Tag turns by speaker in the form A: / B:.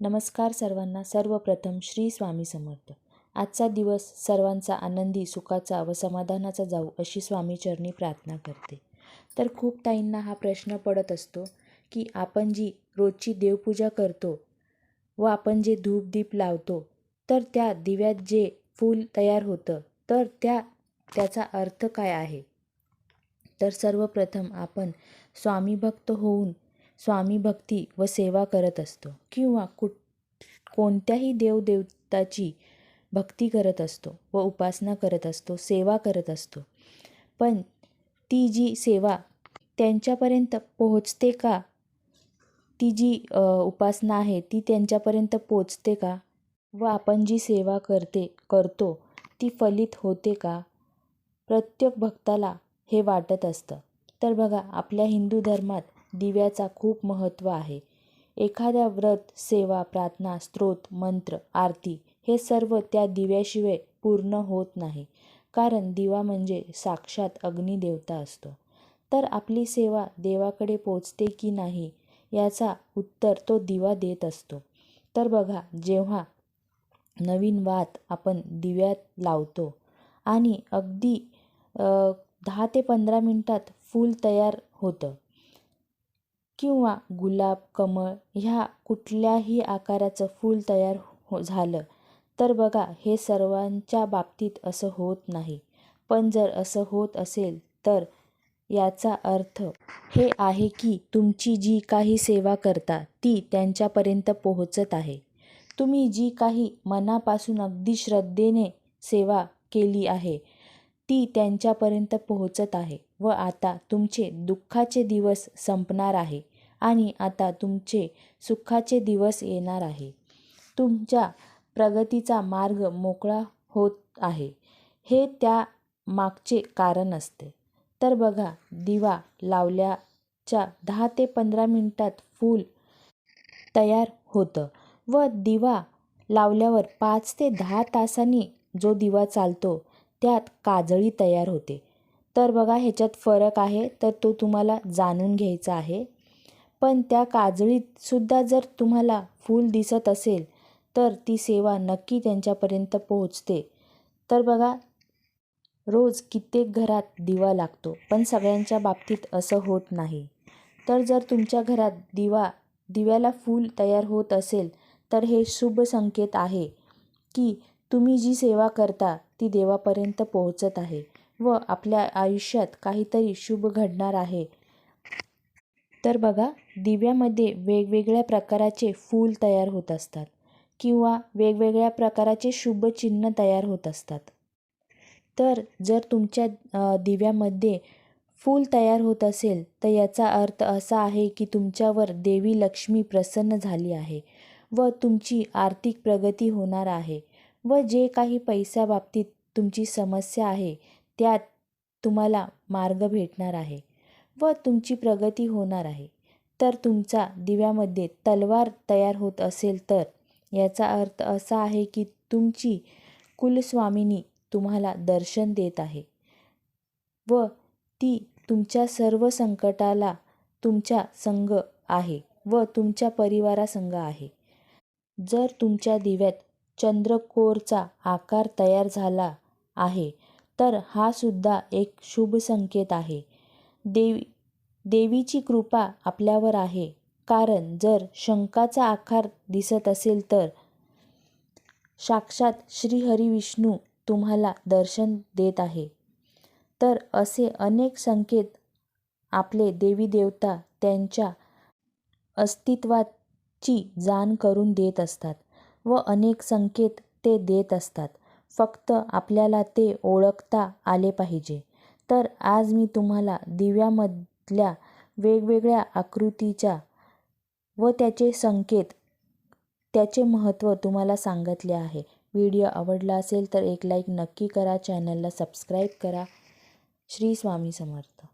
A: नमस्कार सर्वांना. सर्वप्रथम श्री स्वामी समर्थ. आजचा दिवस सर्वांचा आनंदी सुखाचा व समाधानाचा जाऊ अशी स्वामीचरणी प्रार्थना करते. तर खूप ताईंना हा प्रश्न पडत असतो की आपण जी रोजची देवपूजा करतो व आपण जे धूपदीप लावतो तर त्या दिव्यात जे फूल तयार होतं तर त्या त्याचा अर्थ काय आहे? तर सर्वप्रथम आपण स्वामी भक्त होऊन स्वामी भक्ती व सेवा करत असतो किंवा कुठ कोणत्याही देवदेवताची भक्ती करत असतो व उपासना करत असतो सेवा करत असतो. पण ती जी सेवा त्यांच्यापर्यंत पोहोचते का? ती जी उपासना आहे ती त्यांच्यापर्यंत पोचते का? व आपण जी सेवा करते करतो ती फलित होते का? प्रत्येक भक्ताला हे वाटत असतं. तर बघा आपल्या हिंदू धर्मात दिव्याचा खूप महत्त्व आहे. एखाद्या व्रत सेवा प्रार्थना स्तोत्र मंत्र आरती हे सर्व त्या दिव्याशिवाय पूर्ण होत नाही. कारण दिवा म्हणजे साक्षात अग्निदेवता असतो. तर आपली सेवा देवाकडे पोचते की नाही याचा उत्तर तो दिवा देत असतो. तर बघा जेव्हा नवीन वात आपण दिव्यात लावतो आणि अगदी दहा ते पंधरा मिनटात फूल तयार होतं किंवा गुलाब कमळ ह्या कुठल्याही आकाराचं फूल तयार हो झालं तर बघा हे सर्वांच्या बाबतीत असं होत नाही. पण जर असं होत असेल तर याचा अर्थ हे आहे की तुमची जी काही सेवा करता ती त्यांच्यापर्यंत पोहोचत आहे. तुम्ही जी काही मनापासून अगदी श्रद्धेने सेवा केली आहे ती त्यांच्यापर्यंत पोहोचत आहे व आता तुमचे दुःखाचे दिवस संपणार आहे आणि आता तुमचे सुखाचे दिवस येणार आहे. तुमच्या प्रगतीचा मार्ग मोकळा होत आहे. हे त्या मागचे कारण असते. तर बघा दिवा लावल्याच्या दहा ते पंधरा मिनटात फूल तयार होतं व दिवा लावल्यावर पाच ते दहा तासांनी जो दिवा चालतो त्यात काजळी तयार होते. तर बघा ह्याच्यात फरक आहे तर तो तुम्हाला जाणून घ्यायचा आहे. पण त्या काजळीत सुद्धा जर तुम्हाला फूल दिसत असेल तर ती सेवा नक्की त्यांच्यापर्यंत पोहोचते. तर बघा रोज कित्येक घरात दिवा लागतो पण सगळ्यांच्या बाबतीत असं होत नाही. तर जर तुमच्या घरात दिवा दिव्याला फूल तयार होत असेल तर हे शुभ संकेत आहे की तुम्ही जी सेवा करता ती देवापर्यंत पोहोचत आहे व आपल्या आयुष्यात काहीतरी शुभ घडणार आहे. तर बघा दिव्यामध्ये वेगवेगळ्या प्रकाराचे फूल तयार होत असतात किंवा वेगवेगळ्या प्रकाराचे शुभ चिन्ह तयार होत असतात. तर जर तुमच्या दिव्यामध्ये फूल तयार होत असेल तर याचा अर्थ असा आहे की तुमच्यावर देवी लक्ष्मी प्रसन्न झाली आहे व तुमची आर्थिक प्रगती होणार आहे. व जे काही पैशाबाबतीत तुमची समस्या आहे त्यात तुम्हाला मार्ग भेटणार आहे व तुमची प्रगती होणार आहे. तर तुमचा दिव्यामध्ये तलवार तयार होत असेल तर याचा अर्थ असा आहे की तुमची कुलस्वामिनी तुम्हाला दर्शन देत आहे व ती तुमच्या सर्व संकटाला तुमच्या संघ आहे व तुमच्या परिवारासंग आहे. जर तुमच्या दिव्यात चंद्रकोरचा आकार तयार झाला आहे. तर हा सुद्धा एक शुभ संकेत आहे. देवी देवीची कृपा आपल्यावर आहे. कारण जर शंखाचा आकार दिसत असेल तर साक्षात श्रीहरी विष्णू तुम्हाला दर्शन देत आहे. तर असे अनेक संकेत आपले देवी देवता त्यांच्या अस्तित्वाची जाण करून देत असतात. व अनेक संकेत ते देत असतात. फक्त आपल्याला ते ओळखता आले पाहिजे. तर आज मी तुम्हाला दिव्यामधल्या वेगवेगळ्या आकृतीच्या व त्याचे संकेत त्याचे महत्त्व तुम्हाला सांगितले आहे. व्हिडिओ आवडला असेल तर एक लाईक नक्की करा. चॅनलला सबस्क्राईब करा. श्री स्वामी समर्थ.